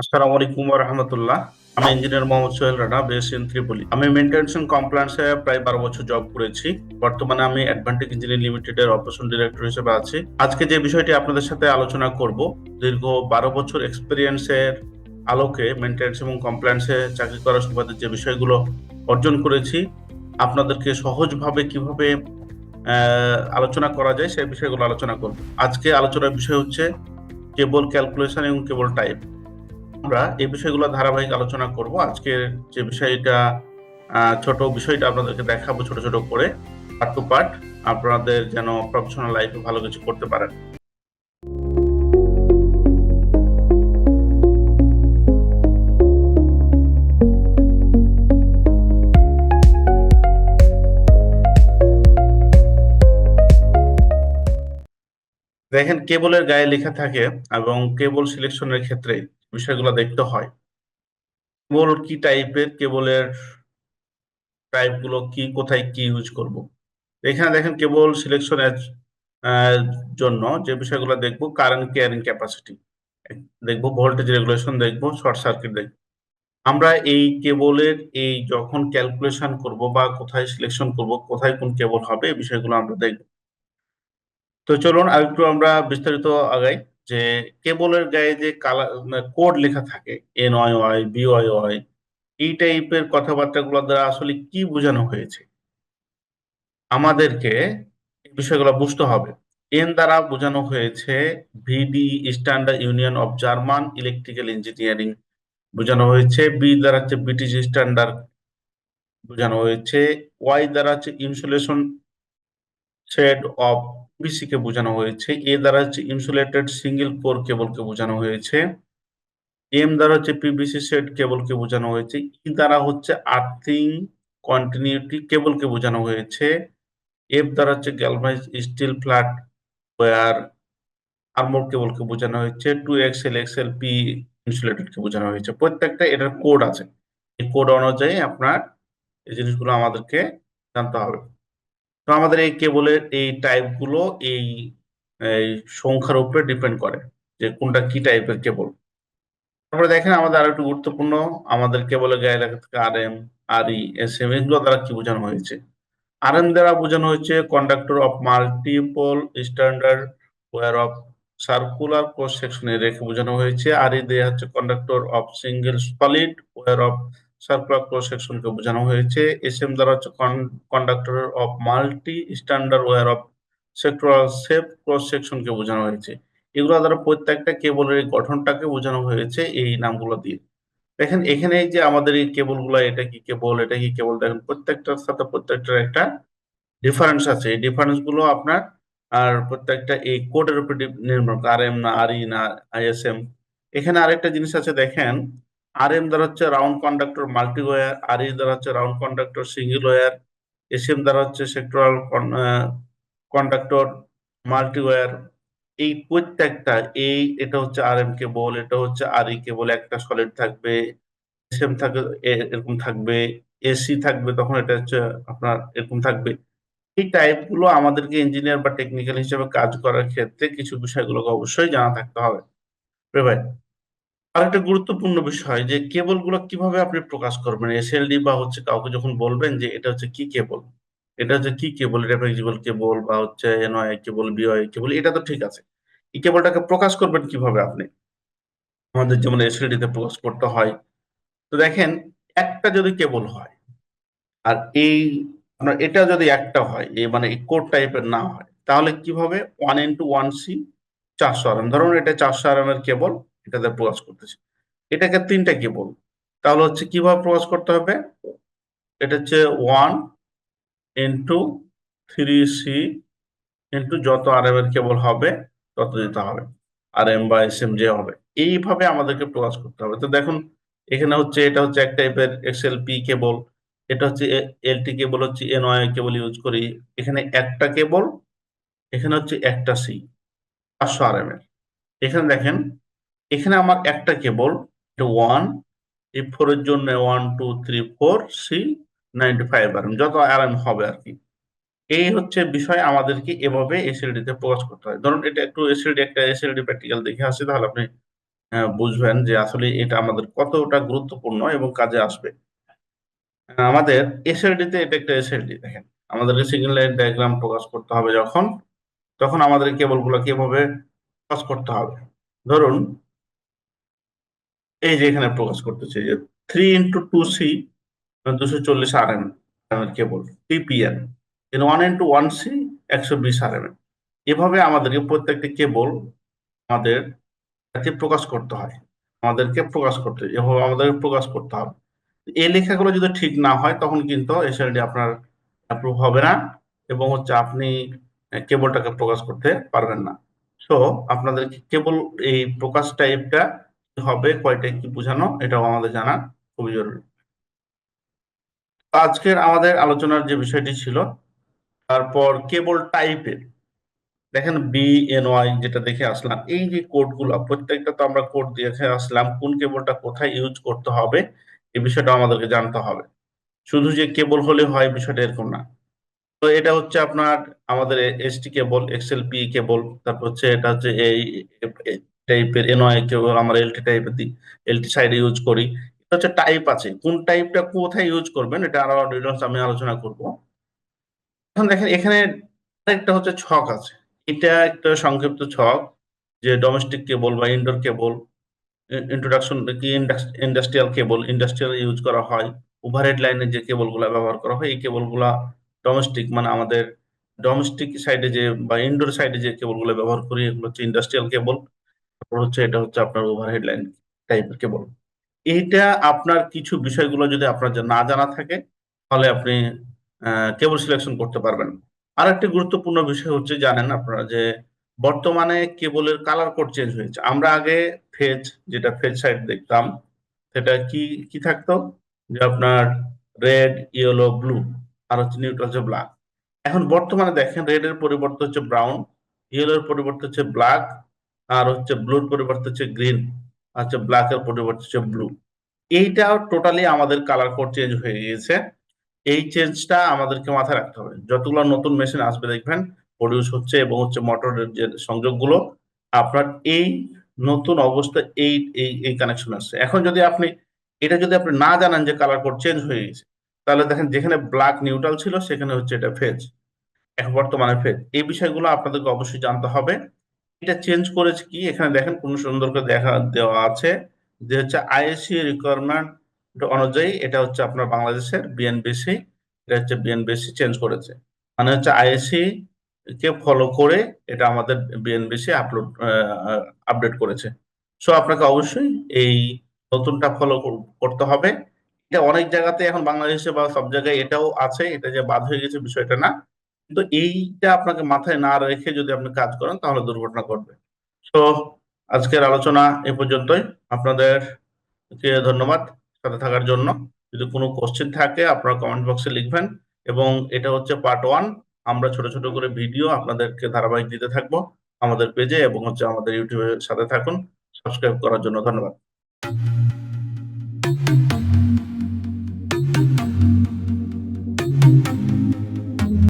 আসসালামু আলাইকুম রহমতুল্লাহ আমি engineer Mohammad Sohel Rana, base in Tripoli. আমি মেনটেন্স এন্ড কমপ্লায়েন্সে প্রায় বারো বছর জব করেছি। বর্তমানে আমি অ্যাডভান্টেজ ইঞ্জিনিয়ার লিমিটেড এর অপারেশন ডিরেক্টর হিসেবে আছি। আজকে যে বিষয়টি আপনাদের সাথে আলোচনা করব, দীর্ঘ বারো বছর এক্সপিরিয়েন্সের আলোকে মেনটেন্স এবং কমপ্লায়েন্সে চাকরি করার সুবাদে যে বিষয়গুলো অর্জন করেছি, আপনাদেরকে সহজভাবে কীভাবে আলোচনা করা যায় সেই বিষয়গুলো আলোচনা করব। আজকে আলোচনার বিষয় হচ্ছে কেবল ক্যালকুলেশন এবং কেবল টাইপ আমরা এই বিষয়গুলো ধারাবাহিক আলোচনা করব, আজকের যে বিষয়টা ছোট বিষয়টা আপনাদেরকে দেখাবো ছোট ছোট করে পার্ট টু পার্ট আপনাদের যেন প্রফেশনাল লাইফে ভালো কিছু করতে পারেন। দেখেন, কেবলের গায়ে লেখা থাকে এবং কেবল সিলেকশনের ক্ষেত্রে বিষয়গুলো দেখতে হয়। কেবল কি টাইপের কেবলের টাইপগুলো কি, কোথায় কি ইউজ করব? এখানে দেখেন কেবল সিলেকশনের জন্য যে বিষয়গুলো দেখব কারেন্ট ক্যারিং ক্যাপাসিটি দেখব ভোল্টেজ রেগুলেশন দেখব শর্ট সার্কিট দেখব। আমরা এই কেবলের এই যখন ক্যালকুলেশন করব বা কোথায় সিলেকশন করব, কোথায় কোন কেবল হবে, এই বিষয়গুলো আমরা দেখব। তো চলুন আরেকটু আমরা বিস্তারিত আগাই। যে কেবলের গায়ে যে কালার কোড লেখা থাকে N Y Y B Y এই টাইপের কথাবার্তাগুলো দ্বারা আসলে কি বোঝানো হয়েছে? আমাদেরকে বিষয়গুলো বুঝতে হবে। এন দ্বারা বোঝানো হয়েছে VD standard union of German electrical engineering বোঝানো হয়েছে। বি দ্বারা হচ্ছে ব্রিটিশ স্ট্যান্ডার্ড বোঝানো হয়েছে। ওয়াই দ্বারা হচ্ছে ইনসুলেশন শেড অফ পিসি কে বোঝানো হয়েছে। এ দ্বারা হচ্ছে ইনসুলেটেড সিঙ্গেল কোর কেবলকে বোঝানো হয়েছে। এম দ্বারা হচ্ছে পিভিসি সেট কেবলকে বোঝানো হয়েছে। ই দ্বারা হচ্ছে আর্থিং কন্টিনিউটি কেবলকে বোঝানো হয়েছে। এফ দ্বারা হচ্ছে galvanize steel flat wire armour কেবলকে বোঝানো হয়েছে। Two XL XL P insulated কে বোঝানো হয়েছে। প্রত্যেকটা এটার কোড আছে। এই কোড অনুযায়ী আপনার এই জিনিসগুলো আমাদেরকে জানতে হবে। তো আমাদের এই কেবলের এই টাইপগুলো এই এই সংখ্যার উপরে ডিপেন্ড করে যে কোনটা কি টাইপের কেবল। তারপরে দেখেন আমাদের আরও একটু গুরুত্বপূর্ণ, আমাদের কেবলের গায়ে লেখা থাকে R M R E S M এগুলো দ্বারা কি বোঝানো হয়েছে? আর এম দ্বারা বোঝানো হয়েছে conductor of multiple standard wire of circular cross সেকশনে রেখে বোঝানো হয়েছে। আর ই দেয়া হচ্ছে conductor of single solid wire of circular cross সেকশনকে বোঝানো হয়েছে। এস এম দ্বারা হচ্ছে conductor of multi standard wire of sectoral shape cross সেকশনকে বোঝানো হয়েছে। এগুলো দ্বারা প্রত্যেকটা কেবলের এই গঠনটাকে বোঝানো হয়েছে এই নামগুলো দিয়ে। দেখেন, এখানে যে আমাদের এই কেবলগুলো, এটা কি কেবল, এটা কি কেবল, দেখেন, প্রত্যেকটার সাথে প্রত্যেকটার একটা ডিফারেন্স আছে। এই ডিফারেন্সগুলো আপনার, আর প্রত্যেকটা এই কোডের উপর নির্ভর আর এম না আর ই না আইএসএম এখানে আরেকটা জিনিস আছে, দেখেন আর এম দ্বারা হচ্ছে round conductor multi wire R E দ্বারা হচ্ছে round conductor single wire S M দ্বারা হচ্ছে সেক্টরাল কন্ডাক্টর মাল্টি ওয়্যার এই প্রত্যেকটা, এই এটা হচ্ছে আর এম কেবল এটা হচ্ছে আর ই কেবল একটা সলিড থাকবে এসএম থাকবে এ- এরকম থাকবে এসি থাকবে, তখন এটা হচ্ছে আপনার এরকম থাকবে। এই টাইপগুলো আমাদেরকে ইঞ্জিনিয়ার বা টেকনিক্যাল হিসেবে কাজ করার ক্ষেত্রে কিছু বিষয়গুলোকে অবশ্যই জানা থাকতে হবে। ভাই আরেকটা গুরুত্বপূর্ণ বিষয় যে কেবলগুলো কীভাবে আপনি প্রকাশ করবেন এসএলডি বা হচ্ছে কাউকে যখন বলবেন যে এটা হচ্ছে কি কেবল? এটা হচ্ছে কি কেবল? এটা কেবল বা হচ্ছে এনওয়াই কেবল বিওয়াই কেবল, এটা তো ঠিক আছে। এই কেবলটাকে প্রকাশ করবেন কীভাবে আপনি? আমাদের যেমন এসএলডি তে প্রকাশ করতে হয়। তো দেখেন, একটা যদি কেবল হয়, আর এই আপনার এটা যদি একটা হয়, এই মানে কোড টাইপের না হয়, তাহলে কীভাবে? ওয়ান ইন্টু ওয়ান সি চারশো আরএম ধরুন এটা চারশো আরএম এর এটাতে প্রকাশ করতেছি। এটাকে তিনটা কেবল তাহলে হচ্ছে কীভাবে প্রকাশ করতে হবে? এটা হচ্ছে one into three C into যত আরএম এর কেবল হবে, তত দিতে হবে। আর এম বা এস এম যে হবে। এইভাবে আমাদেরকে প্রকাশ করতে হবে। তো দেখুন, এখানে হচ্ছে, এটা হচ্ছে এক টাইপের এক্সএলপি কেবল এটা হচ্ছে এলটি কেবল হচ্ছে এনওয়াই কেবল ইউজ করি। এখানে একটা কেবল এখানে হচ্ছে একটা সি পাঁচশো আর এম এর এখানে দেখেন এখানে আমার একটা কেবল ওয়ান এই ফোর এর জন্য one two three four C ninety five আর যত আর এম হবে আর কি। এই হচ্ছে বিষয় আমাদেরকে এভাবে এসএলডি তে প্রকাশ করতে হয়। ধরুন এটা একটু এসএলডি একটা এসএলডি প্র্যাকটিক্যাল দেখে আসি, তাহলে আপনি বুঝবেন যে আসলে এটা আমাদের কতটা গুরুত্বপূর্ণ এবং কাজে আসবে। আমাদের এসএলডি তে এটা একটা এসএলডি দেখেন। আমাদেরকে সিঙ্গেল লাইন ডায়াগ্রাম প্রকাশ করতে হবে যখন, তখন আমাদের কেবলগুলো কীভাবে প্রকাশ করতে হবে। ধরুন এই যে এখানে প্রকাশ করতেছে যে থ্রি ইন্টু টু সি দুশো চল্লিশ আর এম এর cable TPN one into one C একশো বিশ আর এম এভাবে আমাদেরকে প্রত্যেকটি কেবল আমাদের প্রকাশ করতে হয়, আমাদেরকে প্রকাশ করতে এভাবে আমাদের প্রকাশ করতে হবে। এই লেখাগুলো যদি ঠিক না হয়, তখন কিন্তু এসএলডি আপনার অ্যাপ্রুভ হবে না এবং হচ্ছে আপনি কেবলটাকে প্রকাশ করতে পারবেন না। সো আপনাদের কেবল এই প্রকাশ টাইপটা হবে, কয়টা কি বোঝানো, এটাও আমাদের জানা, খুবই জরুরি। আজকের আমাদের আলোচনার যে বিষয়টি ছিল, তারপর কেবল টাইপের দেখেন বি এন ওয়াই যেটা দেখে আসলাম, এই যে কোডগুলো প্রত্যেকটা তো আমরা কোড দেখে আসলাম, কোন কেবলটা কোথায় ইউজ করতে হবে, এই বিষয়টা আমাদেরকে জানতে হবে। শুধু যে কেবল হলে হয়, বিষয়টা এরকম না। তো এটা হচ্ছে আপনার আমাদের ST cable XL P cable তারপর হচ্ছে এটা হচ্ছে এই টাইপের এনওয়াই কেবল আমরা এলটি টাইপের দিই এলটি সাইডে ইউজ করি। এটা হচ্ছে টাইপ আছে। কোন টাইপটা কোথায় ইউজ করবেন, এটা আরও ডিটেলস আমি আলোচনা করব। এখন দেখেন, এখানে একটা হচ্ছে ছক আছে। এটা একটা সংক্ষিপ্ত ছক, যে ডোমেস্টিক কেবল বা ইনডোর কেবল ইন্ট্রোডাকশন কি ইন্ডাস্ট্রিয়াল কেবল ইন্ডাস্ট্রিয়াল ইউজ করা হয়। ওভারহেড লাইনের যে কেবলগুলো ব্যবহার করা হয়, এই কেবলগুলা ডোমেস্টিক মানে আমাদের ডোমেস্টিক সাইডে যে বা ইনডোর সাইডে যে কেবলগুলো ব্যবহার করি, এগুলো হচ্ছে ইন্ডাস্ট্রিয়াল কেবল তারপর হচ্ছে এটা হচ্ছে আপনার ওভারহেড লাইন টাইপের কেবল এইটা আপনার কিছু বিষয়গুলো যদি আপনার না জানা থাকে, তাহলে আপনি কেবল সিলেকশন করতে পারবেন। আর একটি গুরুত্বপূর্ণ বিষয় হচ্ছে জানেন আপনারা যে বর্তমানে কেবলের কালার কোড চেঞ্জ হয়েছে। আমরা আগে ফেজ যেটা ফেজ সাইড দেখতাম, সেটা কি কি থাকতো? যে আপনার রেড ইয়েলো ব্লু আর হচ্ছে নিউট্রাল হচ্ছে ব্ল্যাক এখন বর্তমানে দেখেন রেড এর পরিবর্তে হচ্ছে ব্রাউন ইয়েলোর পরিবর্তে হচ্ছে ব্ল্যাক আর হচ্ছে ব্লুর পরিবর্তে হচ্ছে গ্রিন আর হচ্ছে ব্ল্যাক এর পরিবর্তে হচ্ছে ব্লু এইটা টোটালি আমাদের কালার কোড চেঞ্জ হয়ে গিয়েছে। এই চেঞ্জটা আমাদেরকে মাথায় রাখতে হবে। যতগুলো নতুন মেশিন আসবে দেখবেন প্রডিউস হচ্ছে এবং হচ্ছে মোটরের যে সংযোগগুলো, আপনার এই নতুন অবস্থা এই এই এই কানেকশন আসছে। এখন যদি আপনি, এটা যদি আপনি না জানেন যে কালার কোড চেঞ্জ হয়ে গেছে তাহলে দেখেন যেখানে ব্ল্যাক নিউট্রাল ছিল, সেখানে হচ্ছে এটা ফেজ এখন বর্তমানে ফেজ এই বিষয়গুলো আপনাদেরকে অবশ্যই জানতে হবে। এটা চেঞ্জ করেছে কি? এখানে দেখেন কোন সুন্দর করে দেখা, দেওয়া আছে যে হচ্ছে আইএসসি রিকোয়ারমেন্ট অনুযায়ী এটা হচ্ছে আপনার বাংলাদেশের বিএনবিসি এটা হচ্ছে বিএনবিসি চেঞ্জ করেছে। মানে হচ্ছে আইএসসি কে ফলো করে এটা আমাদের বিএনবিসি আপলোড আপডেট করেছে। সো আপনাকে অবশ্যই এই নতুনটা ফলো করতে হবে। এটা অনেক জায়গাতে এখন বাংলাদেশে বা সব জায়গায় এটাও আছে, এটা যে বাদ হয়ে গেছে বিষয়টা না। কিন্তু এইটা আপনাকে মাথায় না রেখে যদি আপনি কাজ করেন, তাহলে দুর্ঘটনা ঘটবে। তো আজকের আলোচনা এ পর্যন্তই। আপনাদেরকে ধন্যবাদ সাথে থাকার জন্য। যদি কোনো কোশ্চেন থাকে, আপনারা কমেন্ট বক্সে লিখবেন। এবং এটা হচ্ছে পার্ট ওয়ান আমরা ছোট ছোট করে ভিডিও আপনাদেরকে ধারাবাহিক দিতে থাকব আমাদের পেজে এবং হচ্ছে আমাদের ইউটিউবের সাথে থাকুন। সাবস্ক্রাইব করার জন্য ধন্যবাদ।